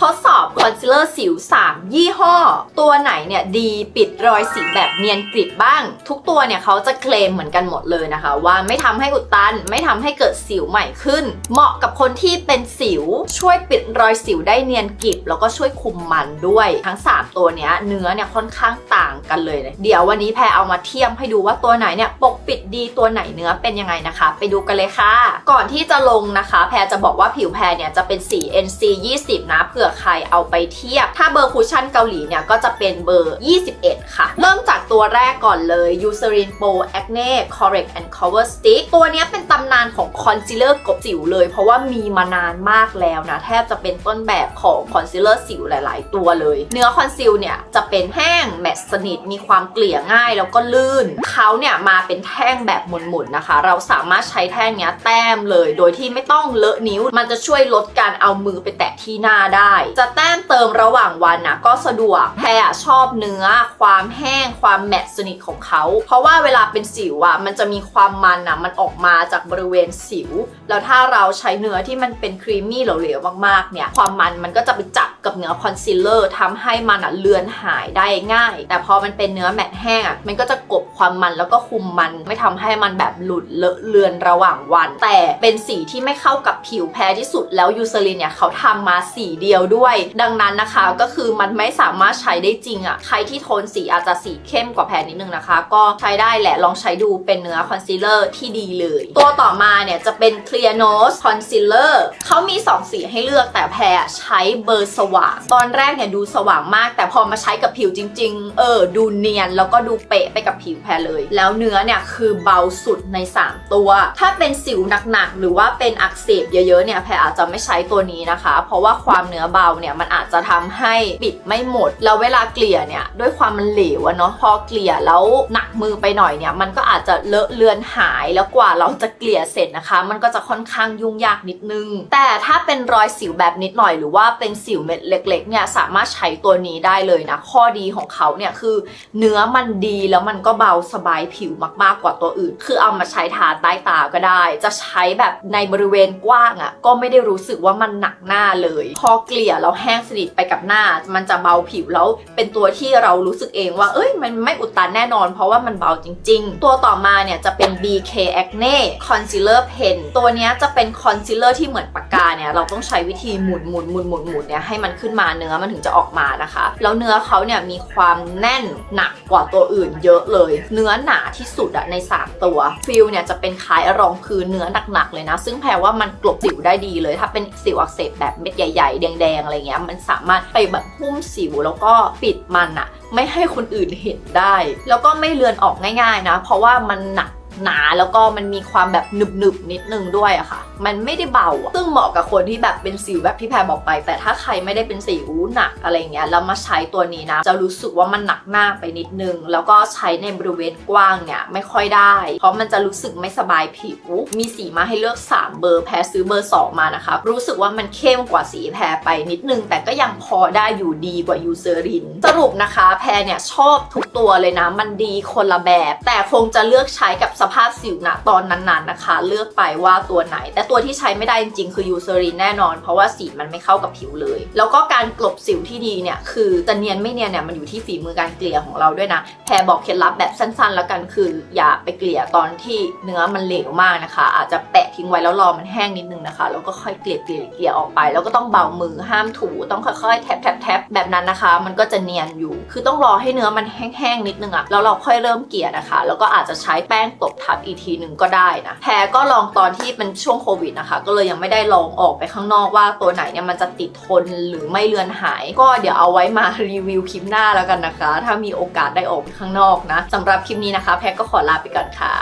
ทดสอบ คอนซีลเลอร์สิว 3 ยี่ห้อ ตัวไหนเนี่ยดีปิดรอยสิวแบบเนียนกริบบ้าง ทุกตัวเนี่ยเขาจะเคลมเหมือนกันหมดเลยนะคะ ว่าไม่ทำให้อุดตัน ไม่ทำให้เกิดสิวใหม่ขึ้น เหมาะกับคนที่เป็นสิว ช่วยปิดรอยสิวได้เนียนกริบแล้วก็ช่วยคุมมันด้วย ทั้ง 3 ตัวเนี้ยเนื้อเนี่ยค่อนข้างต่างกันเลย เดี๋ยววันนี้แพรเอามาเทียมให้ดูว่าตัวไหนเนี่ยปกปิดดีตัวไหนเนื้อเป็นยังไงนะคะ ไปดูกันเลยค่ะ ก่อนที่จะลงนะคะ แพรจะบอกว่าผิวแพรเนี่ยจะเป็นสี NC 20นะเผื่อใครเอาไปเทียบ ถ้าเบอร์คุชชั่นเกาหลีเนี่ยก็จะเป็นเบอร์ 21 ค่ะ เริ่มจากตัวแรกก่อนเลย Eucerin Pro Acne Correct and Cover Stick ตัวนี้เป็นตำนานของคอนซีลเลอร์กบสิวเลย เพราะว่ามีมานานมากแล้วนะ แทบจะเป็นต้นแบบของคอนซีลเลอร์สิวหลาย ๆ ตัวเลย เนื้อคอนซีลเนี่ยจะเป็นแห้งแมตต์สนิทมีความเกลี่ยง่ายแล้วก็ลื่นเขาเนี่ยมาเป็นแท่งแบบหมุน ๆ นะคะ เราสามารถใช้แท่งเนี้ยแต้มเลย โดยที่ไม่ต้องเลอะนิ้ว มันจะช่วยลดการเอามือไปแตะที่หน้าได้ จะแต้มเติมระหว่างวันนะก็สะดวกแพรอชอบเนื้อ ความแห้งความแมตต์สนิทของเขา เพราะว่าเวลาเป็นสิวอะมันจะมีความมันอะมันออกมาจากบริเวณสิว แล้วถ้าเราใช้เนื้อที่มันเป็นครีมมี่เหลวๆมากๆเนี่ยความมันมันก็จะไปจับกับเนื้อคอนซีลเลอร์ทำให้มันอะเลือนหายได้ง่าย แต่พอมันเป็นเนื้อแมตต์แห้งอะมันก็จะกบความมันแล้วก็คุมมันไม่ทำให้มันแบบหลุดเลอะเลือนระหว่างวัน แต่เป็นสีที่ไม่เข้ากับผิวแพ้ที่สุดแล้วยูเซรินเนี่ยเขาทำมาสีเดียวด้วยดัังนั้นนะคะก็คือมันไม่สามารถใช้ได้จริงอะ่ะ ใครที่โทนสีอาจจะสีเข้มกว่าแพ้นิดนึงนะคะ ก็ใช้ได้แหละลองใช้ดูเป็นเนื้อคอนซีลเลอร์ที่ดีเลย ตัวต่อมาเนี่ยจะเป็น Clear Nose Concealer เขามี 2 สีให้เลือกแต่แพรใช้เบอร์สว่าง ตอนแรกเนี่ยดูสว่างมาก แต่พอมาใช้กับผิวจริง ๆ เออ ดูเนียนแล้วก็ดูเป๊ะไปกับผิวแพรเลย แล้วเนื้อเนี่ยคือเบาสุดใน 3 ตัว ถ้าเป็นสิวหนักๆหรือว่าเป็นอักเสบเยอะๆเนี่ยแพรอาจจะไม่ใช้ตัวนี้นะคะ เพราะว่าความเนื้อเบาเนี่ยมันอาจจะทำให้ปิดไม่หมด แล้วเวลาเกลี่ยเนี่ยด้วยความมันเหลวเนาะพอเกลี่ยแล้วหนักมือไปหน่อยเนี่ยมันก็อาจจะเลอะเลือนหายแล้วกว่าเราจะเกลี่ยเสร็จนะคะ มันก็จะค่อนข้างยุ่งยากนิดนึง แต่ถ้าเป็นรอยสิวแบบนิดหน่อยหรือว่าเป็นสิวเม็ดเล็กๆเนี่ยสามารถใช้ตัวนี้ได้เลยนะ ข้อดีของเขาเนี่ยคือเนื้อมันดีแล้วมันก็เบาสบายผิวมากๆกว่าตัวอื่น คือเอามาใช้ทาใต้ตาก็ได้ จะใช้แบบในบริเวณกว้างอะ่ะก็ไม่ได้รู้สึกว่ามันหนักหน้าเลย พอเกลี่ยแล้วแห้งสนิทไปกับหน้า มันจะเบาผิวแล้วเป็นตัวที่เรารู้สึกเองว่า เอ้ย มันไม่อุดตันแน่นอน เพราะว่ามันเบาจริง ๆ ตัวต่อมาเนี่ยจะเป็น BK Acne Concealer Pen ตัวนี้จะเป็นคอนซีลเลอร์ที่เหมือนปากกาเนี่ย เราต้องใช้วิธีหมุนหมุนหมุนหมุนหมุนเนี่ยให้มันขึ้นมาเนื้อมันถึงจะออกมานะคะ แล้วเนื้อเขาเนี่ยมีความแน่นหนักกว่าตัวอื่นเยอะเลย เนื้อหนาที่สุดอะใน 3 ตัวฟิลเนี่ยจะเป็นคล้ายรองพื้นเนื้อหนักๆเลยนะ ซึ่งแพรว่ามันกลบสิวได้ดีเลย ถ้าเป็นสิวอักเสบแบบเม็ดใหญ่ๆ แดงๆอะไรเงี้ยมันสามารถไปแบบหุ้มสิวแล้วก็ปิดมันอะไม่ให้คนอื่นเห็นได้ แล้วก็ไม่เลือนออกง่ายๆนะ เพราะว่ามันหนัก หนาแล้วก็มันมีความแบบหนึบๆนิดนึงด้วยอะค่ะ มันไม่ได้เบาซึ่งเหมาะกับคนที่แบบเป็นสิวแบบที่แพรบอกไป แต่ถ้าใครไม่ได้เป็นสิวหนักอะไรเงี้ยแล้วมาใช้ตัวนี้นะ จะรู้สึกว่ามันหนักหน้าไปนิดนึง แล้วก็ใช้ในบริเวณกว้างเนี่ยไม่ค่อยได้ เพราะมันจะรู้สึกไม่สบายผิว มีสีมาให้เลือก 3 เบอร์แพรซื้อเบอร์ 2 มานะคะ รู้สึกว่ามันเข้มกว่าสีแพรไปนิดนึง แต่ก็ยังพอได้อยู่ดีกว่ายูเซอริน สรุปนะคะ แพรเนี่ยชอบทุกตัวเลยนะ มันดีคนละแบบ แต่คงจะเลือกใช้กับสภาพสิวณตอนนั้นๆนะคะ เลือกไปว่าตัวไหน แต่ตัวที่ใช้ไม่ได้จริงๆ คือยูเซอรินแน่นอน เพราะว่าสีมันไม่เข้ากับผิวเลย แล้วก็การกลบสิวที่ดีเนี่ยคือจะเนียนไม่เนียนเนี่ยมันอยู่ที่ฝีมือการเกลี่ยของเราด้วยนะแพรบอกเคล็ดลับแบบสั้นๆ แล้วกันคือ อย่าไปเกลี่ยตอนที่เนื้อมันเหลวมากนะคะ อาจจะแปะทิ้งไว้แล้วรอมันแห้งนิดนึงนะคะแล้วก็ค่อยเกลี่ยเกลี่ยเกลี่ยออกไป แล้วก็ต้องเบามือห้ามถูต้องค่อยๆแทบแทบแทบแบบนั้นนะคะ มันก็จะเนียนอยู่ คือต้องรอให้เนื้อมันแห้งๆนิดนึงอะแล้วเราค่อยเริ่มเกลี่ยนะคะ แล้วก็อาจจะใช้แป้งตบทับอีกทีหนึ่งก็ได้นะแพรก็ลองตอนที่เป็นช่วงโควิดนะคะ ก็เลยยังไม่ได้ลองออกไปข้างนอกว่าตัวไหนเนี่ยมันจะติดทนหรือไม่เลือนหาย ก็เดี๋ยวเอาไว้มารีวิวคลิปหน้าแล้วกันนะคะ ถ้ามีโอกาสได้ออกไปข้างนอกนะสำหรับคลิปนี้นะคะ แพรก็ขอลาไปก่อนค่ะ